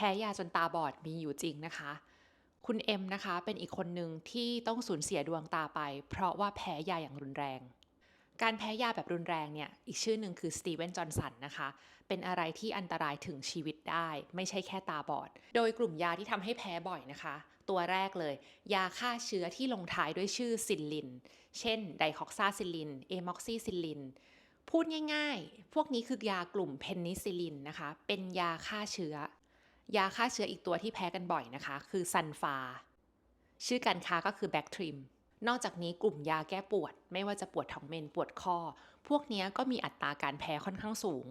พ้ยาจนตาบอดมีอยู่จริงนะคะ คุณเอ็มนะคะเป็นอีกคนหนึ่งที่ต้องสูญเสียดวงตาไป เพราะว่าแพ้ยาอย่างรุนแรง การแพ้ยาแบบรุนแรงเนี่ยอีกชื่อหนึ่งคือสตีเวนจอห์นสันนะคะ เป็นอะไรที่อันตรายถึงชีวิตได้ ไม่ใช่แค่ตาบอด โดยกลุ่มยาที่ทำให้แพ้บ่อยนะคะ ตัวแรกเลย ยาฆ่าเชื้อที่ลงท้ายด้วยชื่อซิลลิน เช่น ไดคอกซาซิลลิน เอม็อกซิซิลลินพูดง่ายๆ พวกนี้คือยากลุ่มเพนิซิลลินนะคะ เป็นยาฆ่าเชื้อ ยาฆ่าเชื้ออีกตัวที่แพ้กันบ่อยนะคะ คือซันฟา ชื่อการค้าก็คือแบคทริม นอกจากนี้กลุ่มยาแก้ปวด ไม่ว่าจะปวดท้องเมนปวดข้อ พวกนี้ก็มีอัตราการแพ้ค่อนข้างสูง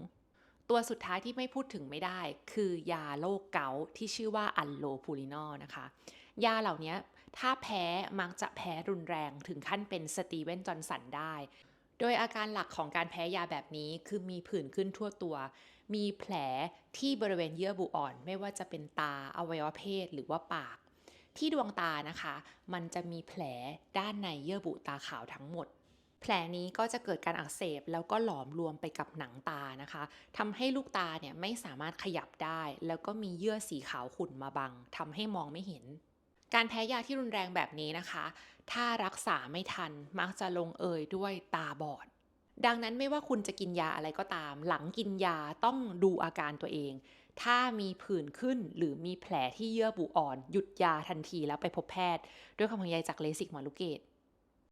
ตัวสุดท้ายที่ไม่พูดถึงไม่ได้ คือยาโรคเกาต์ที่ชื่อว่าอัลโลพูลินอลนะคะ ยาเหล่านี้ถ้าแพ้มักจะแพ้รุนแรงถึงขั้นเป็นสตีเวนจอนสันได้ โดยอาการหลักของการแพ้ยาแบบนี้คือมีผื่นขึ้นทั่วตัว มีแผลที่บริเวณเยื่อบุอ่อน ไม่ว่าจะเป็นตาอวัยวะเพศหรือว่าปาก ที่ดวงตานะคะ มันจะมีแผลด้านในเยื่อบุตาขาวทั้งหมด แผลนี้ก็จะเกิดการอักเสบแล้วก็หลอมรวมไปกับหนังตานะคะทำให้ลูกตาเนี่ยไม่สามารถขยับได้ แล้วก็มีเยื่อสีขาวขุ่นมาบังทำให้มองไม่เห็นการแพ้ยาที่รุนแรงแบบนี้นะคะ ถ้ารักษาไม่ทันมักจะลงเอยด้วยตาบอด ดังนั้นไม่ว่าคุณจะกินยาอะไรก็ตาม หลังกินยาต้องดูอาการตัวเอง ถ้ามีผื่นขึ้นหรือมีแผลที่เยื่อบุอ่อน หยุดยาทันทีแล้วไปพบแพทย์ ด้วยความห่วงใยจากเลสิกหมอลูกเกต